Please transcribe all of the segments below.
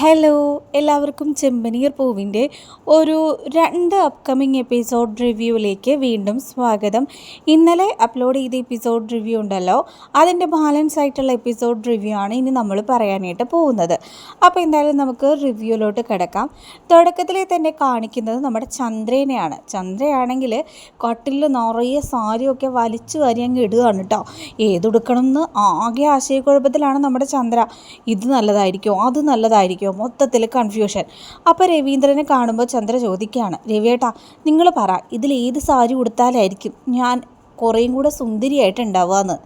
Hello എല്ലാവർക്കും ചെമ്പനീർ പൂവിന്റെ ഒരു രണ്ട് അപ്കമിങ് എപ്പിസോഡ് റിവ്യൂവിലേക്ക് വീണ്ടും സ്വാഗതം. ഇന്നലെ അപ്ലോഡ് ചെയ്ത എപ്പിസോഡ് റിവ്യൂ ഉണ്ടല്ലോ അതിന്റെ ബാലൻസ് ആയിട്ടുള്ള എപ്പിസോഡ് റിവ്യൂ ആണ് ഇനി നമ്മൾ പറയാനായിട്ട് പോകുന്നത്. അപ്പോൾ എന്തായാലും നമുക്ക് റിവ്യൂലോട്ട് കിടക്കാം. തുടക്കത്തിൽ തന്നെ കാണിക്കുന്നത് നമ്മുടെ ചന്ദ്രനെയാണ്. ചന്ദ്രയാണെങ്കിൽ കട്ടിൽ നിറയെ സാരിയൊക്കെ വലിച്ചു വാരി അങ്ങ് ഇടുകയാണ് കേട്ടോ. ഏതെടുക്കണം എന്ന് ആകെ ആശയക്കുഴപ്പത്തിലാണ് നമ്മുടെ ചന്ദ്ര. ഇത് നല്ലതായിരിക്കും അത് നല്ലതായിരിക്കുമോ മൊത്തത്തിൽ കൺഫ്യൂഷൻ അപ്പോൾ രവീന്ദ്രനെ കാണുമ്പോൾ ചന്ദ്ര ചോദിക്കുകയാണ് രവിയേട്ടാ നിങ്ങൾ പറ ഇതിൽ ഏത് സാരി ഉടുത്താലായിരിക്കും? ഞാൻ കുറേയും കൂടെ സുന്ദരിയായിട്ടുണ്ടാവുക ഉണ്ടാവുകയെന്ന്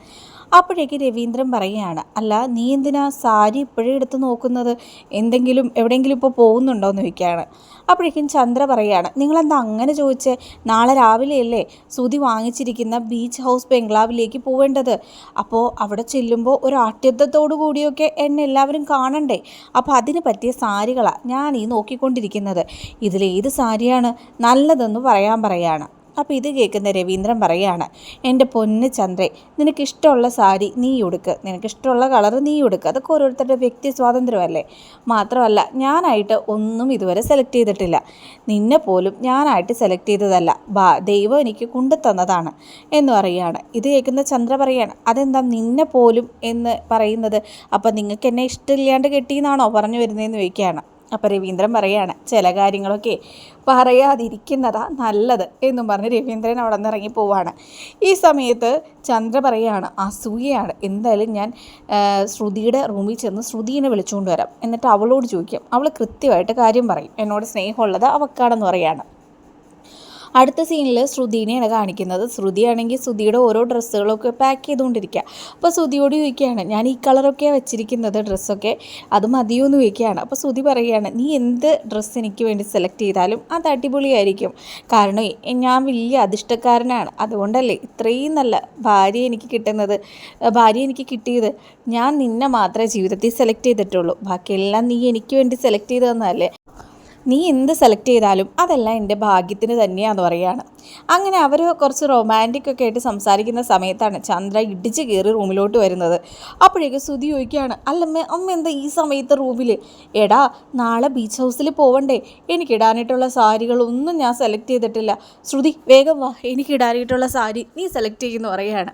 അപ്പോഴേക്ക് രവീന്ദ്രൻ പറയുകയാണ് അല്ല നീ എന്തിനാ സാരി ഇപ്പോഴേ എടുത്ത് നോക്കുന്നത്? എന്തെങ്കിലും എവിടെയെങ്കിലും ഇപ്പോൾ പോകുന്നുണ്ടോ? എന്ന് ചോദിക്കുകയാണ്. അപ്പോഴേക്കും ചന്ദ്ര പറയുകയാണ് നിങ്ങളെന്താ അങ്ങനെ ചോദിച്ചേ? നാളെ രാവിലെയല്ലേ സുതി വാങ്ങിച്ചിരിക്കുന്ന ബീച്ച് ഹൗസ് ബംഗ്ലാവിലേക്ക് പോവേണ്ടത്? അപ്പോൾ അവിടെ ചെല്ലുമ്പോൾ ഒരു ആഠ്യത്വത്തോടു കൂടിയൊക്കെ എന്നെ എല്ലാവരും കാണണ്ടേ? അപ്പോൾ അതിന് പറ്റിയ സാരികളാണ് ഞാൻ ഈ നോക്കിക്കൊണ്ടിരിക്കുന്നത്. ഇതിലേത് സാരിയാണ്? നല്ലതെന്ന് പറയാൻ പറയാണ്. അപ്പോൾ ഇത് കേൾക്കുന്ന രവീന്ദ്രൻ പറയാണ് എന്റെ പൊന്ന് ചന്ദ്രേ നിനക്കിഷ്ടമുള്ള സാരി നീ ഉടുക്ക്. നിനക്കിഷ്ടമുള്ള കളർ നീ ഉടുക്ക്. അതൊക്കെ ഓരോരുത്തരുടെ വ്യക്തി സ്വാതന്ത്ര്യമല്ലേ? മാത്രമല്ല ഞാനായിട്ട് ഒന്നും ഇതുവരെ സെലക്ട് ചെയ്തിട്ടില്ല. നിന്നെ പോലും ഞാനായിട്ട് സെലക്ട് ചെയ്തതല്ല. ബാ ദൈവം എനിക്ക് കൊണ്ടുതന്നതാണ് എന്ന് പറയുകയാണ്. ഇത് കേൾക്കുന്ന ചന്ദ്ര പറയാണ് അതെന്താ നിന്നെ പോലും? എന്ന് പറയുന്നത് അപ്പം നിങ്ങൾക്ക് എന്നെ ഇഷ്ടമില്ലാണ്ട് കെട്ടിയെന്നാണോ പറഞ്ഞു വരുന്നതെന്ന് ചോദിക്കുകയാണ്. അപ്പോൾ രവീന്ദ്രൻ പറയാണ് ചില കാര്യങ്ങളൊക്കെ പറയാതിരിക്കുന്നതാ നല്ലത് എന്നും പറഞ്ഞ് രവീന്ദ്രൻ അവിടെ നിന്ന് ഇറങ്ങി പോവാണ്. ഈ സമയത്ത് ചന്ദ്ര പറയാണ് അസൂയയാണ് എന്തായാലും ഞാൻ ശ്രുതിയുടെ റൂമിൽ ചെന്ന് ശ്രുതിനെ വിളിച്ചുകൊണ്ട് വരാം. എന്നിട്ട് അവളോട് ചോദിക്കാം അവൾ കൃത്യമായിട്ട് കാര്യം പറയും എന്നോട് സ്നേഹമുള്ളത് അവക്കാണെന്ന് പറയാണ്. അടുത്ത സീനിൽ ശ്രുതിനെയാണ് കാണിക്കുന്നത്. ശ്രുതിയാണെങ്കിൽ ശ്രുതിയുടെ ഓരോ ഡ്രസ്സുകളൊക്കെ പാക്ക് ചെയ്തുകൊണ്ടിരിക്കുക. അപ്പോൾ ശ്രുതിയോട് ചോദിക്കുകയാണ് ഞാൻ ഈ കളറൊക്കെ വെച്ചിരിക്കുന്നത് ഡ്രസ്സൊക്കെ അത് മതിയോ എന്ന് ചോദിക്കുകയാണ്. അപ്പോൾ ശ്രുതി പറയുകയാണ് നീ എന്ത് ഡ്രസ്സ് എനിക്ക് വേണ്ടി സെലക്ട് ചെയ്താലും അത് അടിപൊളിയായിരിക്കും. കാരണം ഞാൻ വലിയ അധിഷ്ഠക്കാരനാണ് അതുകൊണ്ടല്ലേ ഇത്രയും നല്ല ഭാര്യ എനിക്ക് കിട്ടുന്നത്. ഭാര്യ എനിക്ക് കിട്ടിയത്. ഞാൻ നിന്നെ മാത്രമേ ജീവിതത്തിൽ സെലക്ട് ചെയ്തിട്ടുള്ളൂ. ബാക്കിയെല്ലാം നീ എനിക്ക് വേണ്ടി സെലക്ട് ചെയ്ത് തന്നതല്ലേ നീ എന്ത് സെലക്ട് ചെയ്താലും അതെല്ലാം എന്റെ ഭാഗ്യത്തിന് തന്നെയാന്ന് പറയാണ്. അങ്ങനെ അവർ കുറച്ച് റൊമാന്റിക് ഒക്കെ ആയിട്ട് സംസാരിക്കുന്ന സമയത്താണ് ചന്ദ്ര ഇടിച്ച് കയറി റൂമിലോട്ട് വരുന്നത്. അപ്പോഴേക്ക് സുതി ചോദിക്കുകയാണ് അല്ലമ്മ അമ്മ എന്താ ഈ സമയത്ത് റൂമിൽ എടാ നാളെ ബീച്ച് ഹൗസിൽ പോവണ്ടേ. എനിക്കിടാനായിട്ടുള്ള സാരികളൊന്നും ഞാൻ സെലക്ട് ചെയ്തിട്ടില്ല. ശ്രുതി വേഗം വാ. എനിക്കിടാനായിട്ടുള്ള സാരി നീ സെലക്ട് ചെയ്യുന്നു പറയുകയാണ്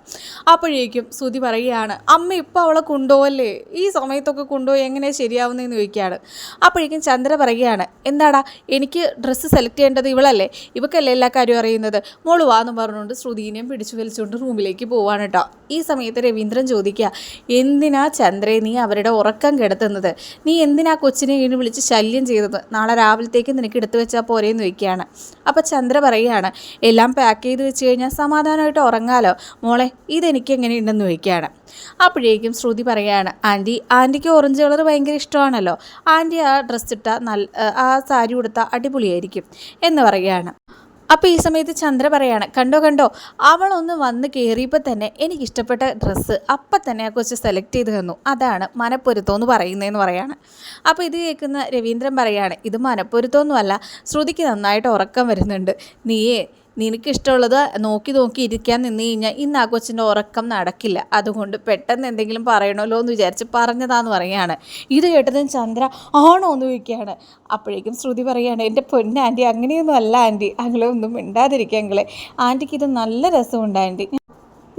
അപ്പോഴേക്കും ശ്രുതി പറയുകയാണ് അമ്മ ഇപ്പോൾ അവളെ കൊണ്ടുപോകല്ലേ ഈ സമയത്തൊക്കെ കൊണ്ടുപോയി എങ്ങനെ ശരിയാവുന്നതെന്ന് ചോദിക്കുകയാണ്. അപ്പോഴേക്കും ചന്ദ്ര പറയുകയാണ് എന്താടാ? എനിക്ക് ഡ്രസ്സ് സെലക്ട് ചെയ്യേണ്ടത് ഇവളല്ലേ? ഇവക്കല്ലേ എല്ലാ കാര്യവും അറിയുന്നത്? മോൾ വാന്ന് പറഞ്ഞുകൊണ്ട് ശ്രുതിനെയും പിടിച്ചു വലിച്ചുകൊണ്ട് റൂമിലേക്ക് പോവാണ് കേട്ടോ ഈ സമയത്ത് രവീന്ദ്രൻ ചോദിക്കുക എന്തിനാ ചന്ദ്രേ നീ അവരുടെ ഉറക്കം കിടത്തുന്നത്? നീ എന്തിനാ കൊച്ചിനെ ഇനി വിളിച്ച് ശല്യം ചെയ്തത്? നാളെ രാവിലത്തേക്ക് നിനക്ക് എടുത്തു വെച്ചാൽ പോരേന്ന് വയ്ക്കുകയാണ് അപ്പോൾ ചന്ദ്ര പറയുകയാണ് എല്ലാം പാക്ക് ചെയ്ത് വെച്ച് കഴിഞ്ഞാൽ സമാധാനമായിട്ട് ഉറങ്ങാലോ? മോളെ ഇതെനിക്ക് എങ്ങനെയുണ്ടെന്ന് ചോദിക്കുകയാണ്. അപ്പോഴേക്കും ശ്രുതി പറയുകയാണ് ആന്റി ആന്റിക്ക് ഓറഞ്ച് കളർ ഭയങ്കര ഇഷ്ടമാണല്ലോ. ആന്റി ആ ഡ്രസ്സ് ഇട്ട നല്ല ആ സാരി ഉടുത്ത അടിപൊളിയായിരിക്കും എന്ന് പറയുകയാണ്. അപ്പോൾ ഈ സമയത്ത് ചന്ദ്ര പറയാണ് കണ്ടോ കണ്ടോ അവളൊന്ന് വന്ന് കയറിയപ്പോൾ തന്നെ എനിക്കിഷ്ടപ്പെട്ട ഡ്രസ്സ് അപ്പം തന്നെ ആ കൊച്ച് സെലക്ട് ചെയ്ത് തന്നു. അതാണ് മനപ്പൊരുത്തം എന്ന് പറയുന്നതെന്ന് പറയാണ്. അപ്പോൾ ഇത് കേൾക്കുന്ന രവീന്ദ്രൻ പറയാണ് ഇത് മനപ്പൊരുത്തമൊന്നുമല്ല. ശ്രുതിക്ക് നന്നായിട്ട് ഉറക്കം വരുന്നുണ്ട്. നീയേ നിനക്കിഷ്ടമുള്ളത് നോക്കി നോക്കി ഇരിക്കാൻ നിന്ന് കഴിഞ്ഞാൽ ഇന്ന് ആ കൊച്ചിന്റെ ഉറക്കം നടക്കില്ല. അതുകൊണ്ട് പെട്ടെന്ന് എന്തെങ്കിലും പറയണമല്ലോ എന്ന് വിചാരിച്ച് പറഞ്ഞതാന്ന് പറയുകയാണ്. ഇത് കേട്ടതും ചന്ദ്ര ആണോ എന്ന് ചോദിക്കുകയാണ്. അപ്പോഴേക്കും ശ്രുതി പറയുകയാണ് എന്റെ പൊന്ന ആന്റി അങ്ങനെയൊന്നും അല്ല ആന്റി. അങ്ങളെ ഒന്നും മിണ്ടാതിരിക്കുക അങ്ങളെ ആന്റിക്ക് ഇത് നല്ല രസമുണ്ട് ആന്റി.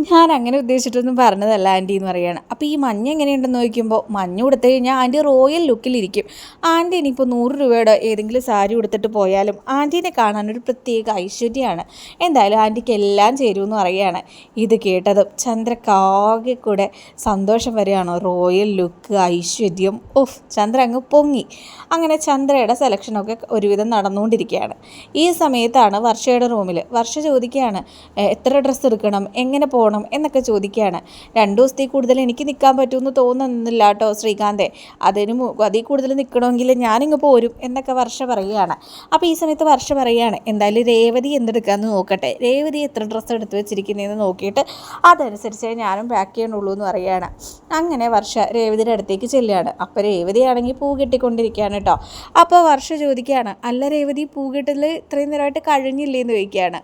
ഞാൻ അങ്ങനെ ഉദ്ദേശിച്ചിട്ടൊന്നും പറഞ്ഞതല്ല ആന്റി എന്ന് പറയുകയാണ്. അപ്പോൾ ഈ മഞ്ഞ എങ്ങനെയുണ്ടെന്ന് നോക്കുമ്പോൾ മഞ്ഞ കൊടുത്തു കഴിഞ്ഞാൽ ആന്റി റോയൽ ലുക്കിലിരിക്കും ആന്റി ഇനിയിപ്പോൾ നൂറ് രൂപയുടെ ഏതെങ്കിലും സാരി കൊടുത്തിട്ട് പോയാലും ആന്റീനെ കാണാനൊരു പ്രത്യേക ഐശ്വര്യമാണ്. എന്തായാലും ആന്റിക്ക് എല്ലാം ചേരുമെന്ന് പറയുകയാണ്. ഇത് കേട്ടതും ചന്ദ്രക്കാകെ കൂടെ സന്തോഷം വരികയാണോ. റോയൽ ലുക്ക് ഐശ്വര്യം. ഓഫ് ചന്ദ്ര അങ്ങ് പൊങ്ങി. അങ്ങനെ ചന്ദ്രയുടെ സെലക്ഷനൊക്കെ ഒരുവിധം നടന്നുകൊണ്ടിരിക്കുകയാണ്. ഈ സമയത്താണ് വർഷയുടെ റൂമിൽ വർഷ ചോദിക്കുകയാണ് എത്ര ഡ്രസ്സ് എടുക്കണം? എങ്ങനെ പോകണം പോകണം എന്നൊക്കെ ചോദിക്കുകയാണ്. രണ്ടു ദിവസത്തിൽ കൂടുതൽ എനിക്ക് നിൽക്കാൻ പറ്റുമെന്ന് തോന്നുന്നില്ല കേട്ടോ ശ്രീകാന്തെ. അതിന് അതിൽ കൂടുതൽ നിൽക്കണമെങ്കിൽ ഞാനിങ്ങ് പോരും എന്നൊക്കെ വർഷ പറയുകയാണ്. അപ്പോൾ ഈ സമയത്ത് വർഷ പറയുകയാണ് എന്തായാലും രേവതി എന്തെടുക്കാമെന്ന് നോക്കട്ടെ. രേവതി എത്ര ഡ്രസ്സ് എടുത്ത് വെച്ചിരിക്കുന്നതെന്ന് നോക്കിയിട്ട് അതനുസരിച്ച് ഞാനും പാക്ക് ചെയ്യണുള്ളൂ എന്ന് പറയുകയാണ്. അങ്ങനെ വർഷ രേവതിയുടെ അടുത്തേക്ക് ചെല്ലുകയാണ്. അപ്പോൾ രേവതിയാണെങ്കിൽ പൂ കെട്ടിക്കൊണ്ടിരിക്കുകയാണ് കേട്ടോ. അപ്പോൾ വർഷ ചോദിക്കുകയാണ് അല്ല രേവതി പൂ കെട്ടൽ ഇത്രയും നേരമായിട്ട് കഴിഞ്ഞില്ലേ എന്ന് ചോദിക്കുകയാണ്.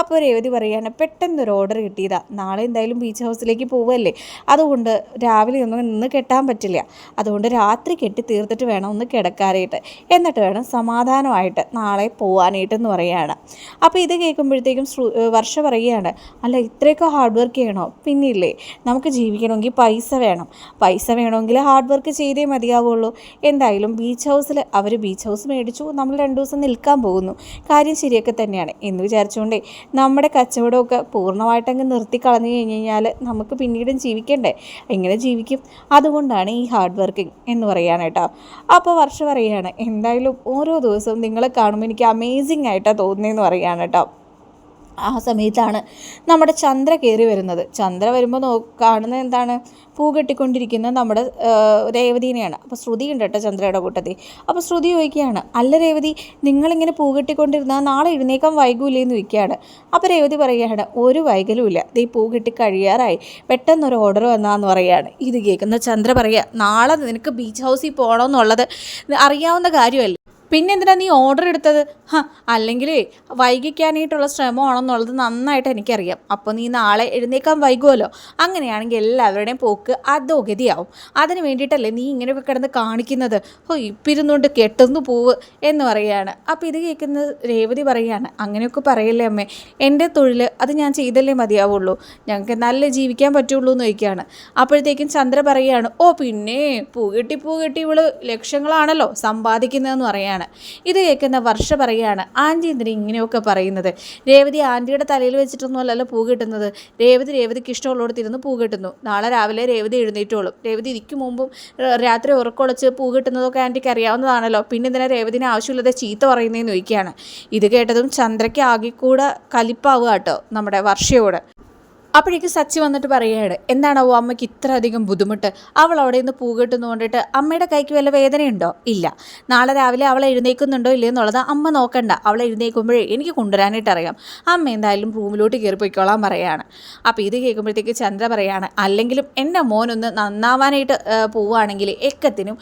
അപ്പോൾ രേവതി പറയുകയാണ് പെട്ടെന്നൊരു ഓർഡർ കിട്ടിയതാണ് നാളെ എന്തായാലും ബീച്ച് ഹൗസിലേക്ക് പോവല്ലേ? അതുകൊണ്ട് രാവിലെ ഒന്നും നിന്ന് കെട്ടാൻ പറ്റില്ല. അതുകൊണ്ട് രാത്രി കെട്ടി തീർത്തിട്ട് വേണം ഒന്ന് കിടക്കാനായിട്ട്. എന്നിട്ട് വേണം സമാധാനമായിട്ട് നാളെ പോവാനായിട്ടെന്ന് പറയുകയാണ് അപ്പോൾ ഇത് കേൾക്കുമ്പോഴത്തേക്കും വർഷ പറയുകയാണ് അല്ല ഇത്രയൊക്കെ ഹാർഡ് വർക്ക് ചെയ്യണോ? പിന്നില്ലേ നമുക്ക് ജീവിക്കണമെങ്കിൽ പൈസ വേണം. പൈസ വേണമെങ്കിൽ ഹാർഡ് വർക്ക് ചെയ്തേ മതിയാവുള്ളൂ. എന്തായാലും ബീച്ച് ഹൗസിൽ അവർ ബീച്ച് ഹൗസ് മേടിച്ചു. നമ്മൾ രണ്ട് ദിവസം നിൽക്കാൻ പോകുന്നു. കാര്യം ശരിയൊക്കെ തന്നെയാണ്. എന്ന് വിചാരിച്ചുകൊണ്ടേ നമ്മുടെ കച്ചവടമൊക്കെ പൂർണമായിട്ടങ്ങ് നിർത്തി കഴിഞ്ഞ് കഴിഞ്ഞാൽ നമുക്ക് പിന്നീടും ജീവിക്കണ്ടേ? എങ്ങനെ ജീവിക്കും. അതുകൊണ്ടാണ് ഈ ഹാർഡ് വർക്കിംഗ് എന്ന് പറയാണ് അപ്പോൾ വർഷ പറയുകയാണ് എന്തായാലും ഓരോ ദിവസവും നിങ്ങളെ കാണുമ്പോൾ എനിക്ക് അമേസിങ് ആയിട്ടാണ് തോന്നുന്നതെന്ന് പറയാണ് കേട്ടോ. ആ സമയത്താണ് നമ്മുടെ ചന്ദ്ര കയറി വരുന്നത്. ചന്ദ്ര വരുമ്പോൾ നോ കാണുന്നത് എന്താണ്? പൂ കെട്ടിക്കൊണ്ടിരിക്കുന്ന നമ്മുടെ രേവതിനെയാണ്. അപ്പോൾ ശ്രുതി ഉണ്ട് കേട്ടോ ചന്ദ്രയുടെ കൂട്ടത്തിൽ. അപ്പോൾ ശ്രുതി ചോദിക്കുകയാണ് അല്ല രേവതി നിങ്ങളിങ്ങനെ പൂ കെട്ടിക്കൊണ്ടിരുന്നാൽ നാളെ എഴുന്നേക്കാൻ വൈകൂലേ എന്ന് ചോദിക്കുകയാണ്. അപ്പോൾ രേവതി പറയുകയാണ് ഒരു വൈകലും ഇല്ല ദേ പൂ കെട്ടി കഴിയാറായി. പെട്ടെന്നൊരു ഓർഡർ വന്നാന്ന് പറയുകയാണ്. ഇത് കേൾക്കുന്ന ചന്ദ്ര പറയുക നാളെ നിനക്ക് ബീച്ച് ഹൗസിൽ പോകണമെന്നുള്ളത് അറിയാവുന്ന കാര്യമല്ലേ. പിന്നെ എന്തിനാ നീ ഓർഡർ എടുത്തത്? ഹ അല്ലെങ്കിലേ വൈകിക്കാനായിട്ടുള്ള ശ്രമമാണെന്നുള്ളത് നന്നായിട്ട് എനിക്കറിയാം. അപ്പോൾ നീ നാളെ എഴുന്നേക്കാൻ വൈകുമല്ലോ അങ്ങനെയാണെങ്കിൽ എല്ലാവരുടെയും പോക്ക് അധോഗതിയാവും. അതിന് വേണ്ടിയിട്ടല്ലേ നീ ഇങ്ങനെയൊക്കെ കിടന്ന് കാണിക്കുന്നത്? ഓ ഇപ്പിരുന്നുകൊണ്ട് കെട്ടുന്നു പോവ് എന്ന് പറയുകയാണ്. അപ്പോൾ ഇത് കേൾക്കുന്ന രേവതി പറയുകയാണ് അങ്ങനെയൊക്കെ പറയല്ലേ അമ്മേ എന്റെ തൊഴിൽ അത് ഞാൻ ചെയ്തല്ലേ മതിയാവുള്ളൂ. ഞങ്ങൾക്ക് നല്ല ജീവിക്കാൻ പറ്റുള്ളൂ എന്ന് ചോദിക്കുകയാണ്. അപ്പോഴത്തേക്കും ചന്ദ്ര പറയുകയാണ് ഓ പിന്നെ പൂകെട്ടി പൂകെട്ടി ഇവൾ ലക്ഷങ്ങളാണല്ലോ സമ്പാദിക്കുന്നതെന്ന് പറയാണ് ഇത് കേൾക്കുന്ന വർഷ പറയുകയാണ് ആന്റി എന്തിനാ ഇങ്ങനെയൊക്കെ പറയുന്നത്? രേവതി ആന്റിയുടെ തലയിൽ വെച്ചിട്ടൊന്നും അല്ലല്ലോ പൂ കിട്ടുന്നത്? രേവതി രേവതിക്ക് ഇഷ്ടമുള്ളിടത്തിരുന്ന് പൂ കിട്ടുന്നു. നാളെ രാവിലെ രേവതി എഴുന്നേറ്റോളും. രേവതി ഇരിക്കും മുമ്പും രാത്രി ഉറക്കൊളച്ച് പൂ കിട്ടുന്നതൊക്കെ ആന്റിക്ക് അറിയാവുന്നതാണല്ലോ. പിന്നെ എന്തിനാ രേവതിനെ ആവശ്യമില്ലാതെ ചീത്ത പറയുന്നതെന്ന് ചോദിക്കുകയാണ്. ഇത് കേട്ടതും ചന്ദ്രയ്ക്ക് ആകെ കൂടെ കലിപ്പാവുക കേട്ടോ നമ്മുടെ വർഷയോട്. അപ്പോഴേക്ക് സച്ചി വന്നിട്ട് പറയുകയാണ് എന്താണാവോ അമ്മയ്ക്ക് ഇത്ര അധികം ബുദ്ധിമുട്ട്? അവൾ അവിടെ നിന്ന് പൂകെട്ടെന്ന് കൊണ്ടിട്ട് അമ്മയുടെ കൈക്ക് വല്ല വേദനയുണ്ടോ? ഇല്ല. നാളെ രാവിലെ അവൾ എഴുന്നേൽക്കുന്നുണ്ടോ ഇല്ലയോ എന്നുള്ളത് അമ്മ നോക്കണ്ട. അവൾ എഴുന്നേൽക്കുമ്പോഴേ എനിക്ക് കൊണ്ടുവരാനായിട്ട് അറിയാം. അമ്മ എന്തായാലും റൂമിലോട്ട് കയറി പോയിക്കോളാൻ പറയാണ് അപ്പോൾ ഇത് കേൾക്കുമ്പോഴത്തേക്ക് ചന്ദ്ര പറയാണ് അല്ലെങ്കിലും എന്റെ മോനൊന്ന് നന്നാവാനായിട്ട് പോവുകയാണെങ്കിൽ എക്കത്തിനും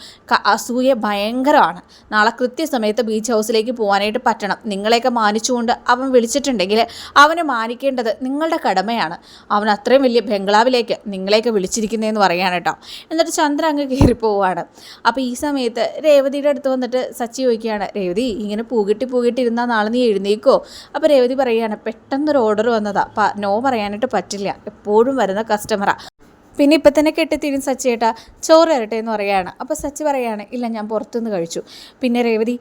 അസൂയ ഭയങ്കരമാണ്. നാളെ കൃത്യസമയത്ത് ബീച്ച് ഹൗസിലേക്ക് പോകാനായിട്ട് പറ്റണം. നിങ്ങളെയൊക്കെ മാനിച്ചുകൊണ്ട് അവൻ വിളിച്ചിട്ടുണ്ടെങ്കിൽ അവനെ മാനിക്കേണ്ടത് നിങ്ങളുടെ കടമയാണ്. അവൻ അത്രയും വലിയ ബംഗ്ലാവിലേക്ക് നിങ്ങളെയൊക്കെ വിളിച്ചിരിക്കുന്നതെന്ന് പറയാണ് കേട്ടോ. എന്നിട്ട് ചന്ദ്ര അങ്ങ് കയറി പോവാണ്. അപ്പോൾ ഈ സമയത്ത് രേവതിയുടെ അടുത്ത് വന്നിട്ട് സച്ചി ചോദിക്കുകയാണ് രേവതി ഇങ്ങനെ പൂകിട്ടി പൂകിട്ടി ഇരുന്നാൽ നാളെ നീ എഴുന്നേക്കോ? അപ്പോൾ രേവതി പറയുകയാണ് പെട്ടെന്നൊരു ഓർഡർ വന്നതാ. നോ പറയാനായിട്ട് പറ്റില്ല. എപ്പോഴും വരുന്ന കസ്റ്റമറാണ് പിന്നെ ഇപ്പം തന്നെ കെട്ടിത്തിരും സച്ചി ഏട്ടാ ചോറ് തരട്ടെ എന്ന് പറയുകയാണ് അപ്പോൾ സച്ചി പറയുകയാണ് ഇല്ല ഞാൻ പുറത്തുനിന്ന് കഴിച്ചു. പിന്നെ രേവതി